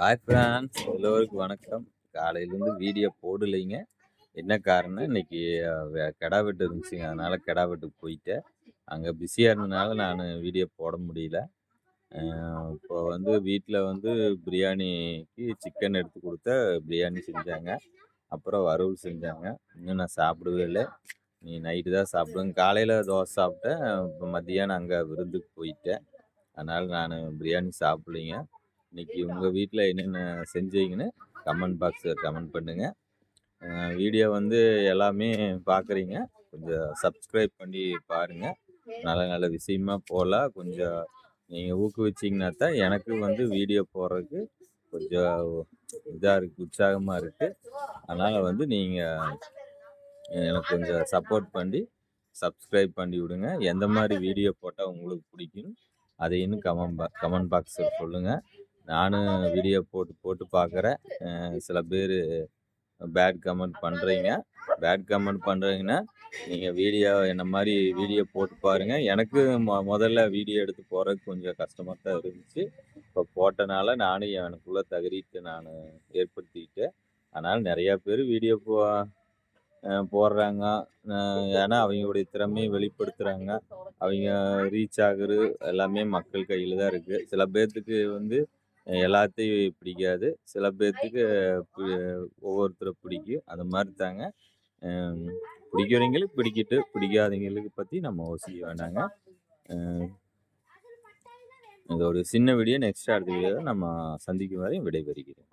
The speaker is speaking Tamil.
ஹாய் ஃப்ரான்ஸ் எல்லோருக்கும் வணக்கம். காலையிலேருந்து வீடியோ போடலைங்க. என்ன காரணம் இன்னைக்கு கிடா வெட்டு இருந்துச்சுங்க. அதனால் கிடா வெட்டுக்கு போயிட்டேன். அங்கே பிஸியாக இருந்ததுனால நான் வீடியோ போட முடியல. இப்போ வந்து வீட்டில் வந்து பிரியாணிக்கு சிக்கன் எடுத்து கொடுத்த பிரியாணி செஞ்சாங்க. அப்புறம் வறுவல் செஞ்சாங்க. இன்னும் நான் சாப்பிடவே இல்லை. நீ நைட்டு தான் சாப்பிடுவேன். காலையில் தோசை சாப்பிட்டேன். இப்போ மத்தியானம் அங்கே விருந்துக்கு போயிட்டேன். அதனால் நான் பிரியாணி சாப்பிட்லிங்க. இன்னைக்கு உங்கள் வீட்டில் என்னென்ன செஞ்சீங்கன்னு கமெண்ட் பாக்ஸில் கமெண்ட் பண்ணுங்கள் வீடியோ வந்து எல்லாமே பார்க்குறீங்க கொஞ்சம் சப்ஸ்கிரைப் பண்ணி பாருங்கள் நல்ல நல்ல விஷயமா போகலாம் கொஞ்சம் நீங்கள் ஊக்குவிச்சிங்கன்னா தான் எனக்கு வந்து வீடியோ போடுறதுக்கு கொஞ்சம் இதாக இருக்குது உற்சாகமாக இருக்குது அதனால் வந்து நீங்கள் எனக்கு கொஞ்சம் சப்போர்ட் பண்ணி சப்ஸ்கிரைப் பண்ணி விடுங்க. எந்த மாதிரி வீடியோ போட்டால் உங்களுக்கு பிடிக்கும் அதையும் கமெண்ட் பா கமெண்ட் பாக்ஸில் சொல்லுங்கள் நானும் வீடியோ போட்டு போட்டு பார்க்குறேன் சில பேர் பேட் கமெண்ட் பண்ணுறீங்க பேட் கமெண்ட் பண்ணுறீங்கன்னா நீங்கள் வீடியோ என்ன மாதிரி வீடியோ போட்டு பாருங்கள் எனக்கு மொ முதல்ல வீடியோ எடுத்து போகிறதுக்கு கொஞ்சம் கஷ்டமாக தான் இருந்துச்சு. இப்போ போட்டனால நானும் எனக்குள்ள தகுதிட்டு நான் ஏற்படுத்திக்கிட்டேன். அதனால் நிறையா பேர் வீடியோ போ போடுறாங்க. ஏன்னா அவங்களுடைய திறமையை வெளிப்படுத்துகிறாங்க அவங்க ரீச் ஆகுறது எல்லாமே மக்கள் கையில் தான் இருக்குது சில பேர்த்துக்கு வந்து எல்லாத்தையும் பிடிக்காது. சில பேர்த்துக்கு ஒவ்வொருத்தரை பிடிக்கும். அந்த மாதிரி தாங்க. பிடிக்கிறவங்களுக்கு பிடிக்கிட்டு பிடிக்காதவங்களுக்கு பற்றி நம்ம யோசிக்க வேண்டாங்க. இது ஒரு சின்ன வீடியோ நெக்ஸ்ட் அடுத்த வீடியோ நம்ம சந்திக்கும் வரை விடைபெறுகிறேன்.